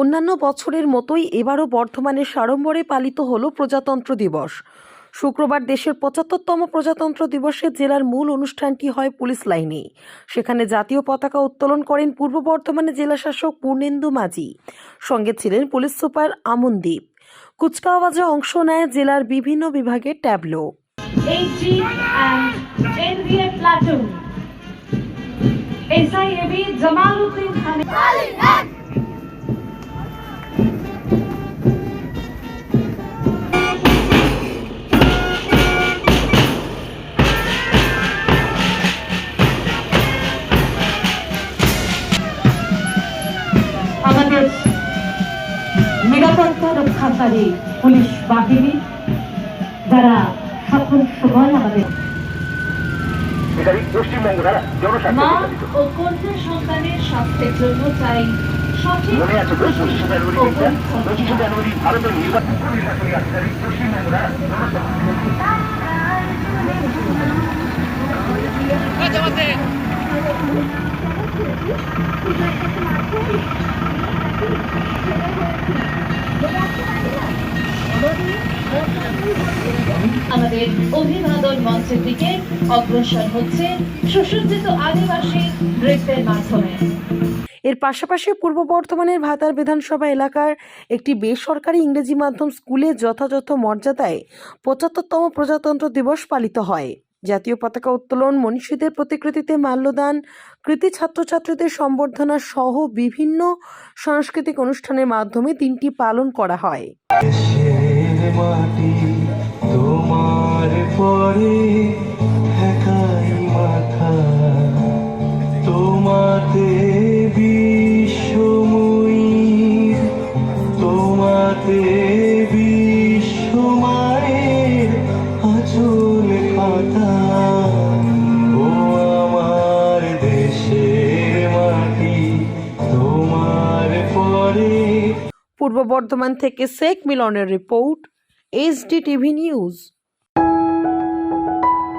অন্যান্য বছরের মতোই এবারও বর্ধমানে সাড়ম্বরে পালিত হলো প্রজাতন্ত্র দিবস। শুক্রবার দেশের পঁচাত্তরতম প্রজাতন্ত্র দিবসে জেলার মূল অনুষ্ঠানটি হয় পুলিশ লাইনে সেখানে জাতীয় পতাকা উত্তোলন করেন পূর্ব বর্ধমানের জেলাশাসক পূর্ণেন্দু মাঝি। সঙ্গে ছিলেন পুলিশ সুপার আমনদীপ কুচকাওয়াজে অংশ নেয় জেলার বিভিন্ন বিভাগের ট্যাবলো। 18 and NVA আমাদের নিরাপত্তা রক্ষাকারী পুলিশ বাহিনী যারা সকল সময় আমাদের পশ্চিমবঙ্গ দ্বারা জনস্বার্থে মা ও কন্যা সন্তানের স্বাস্থ্যের জন্য চাই সঠিক আমাদের অভিবাদন মঞ্চের দিকে অগ্রসর হচ্ছে সুসজ্জিত আদিবাসী নৃত্যের মাধ্যমে। এর পাশাপাশি পূর্ব বর্ধমানের ভাতার বিধানসভা এলাকার একটি বেসরকারি ইংরেজি মাধ্যম স্কুলে যথাযথ মর্যাদায় পঁচাত্তরতম প্রজাতন্ত্র দিবস পালিত হয়। জাতীয় পতাকা উত্তোলন, মনীষীদের প্রতিকৃতিতে মাল্যদান, কৃতি ছাত্রছাত্রীদের সম্বর্ধনা সহ বিভিন্ন সাংস্কৃতিক অনুষ্ঠানের মাধ্যমে দিনটি পালন করা হয়। তোমার পরে তোমাতে বিশ্বময়ী, তোমাতে পূর্ব বর্ধমান থেকে শেখ মিলনের রিপোর্ট এইচডি টিভি নিউজ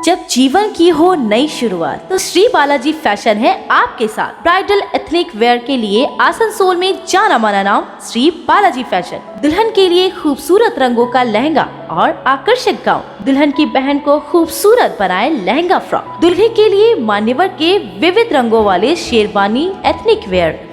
जब जीवन की हो नई शुरुआत तो श्री बालाजी फैशन है आपके साथ ब्राइडल एथनिक वेयर के लिए आसनसोल में जाना माना नाम श्री बालाजी फैशन दुल्हन के लिए खूबसूरत रंगों का लहंगा और आकर्षक गाउन दुल्हन की बहन को खूबसूरत बनाए लहंगा फ्रॉक दुल्हे के लिए मान्यवर के विविध रंगों वाले शेरवानी एथनिक वेयर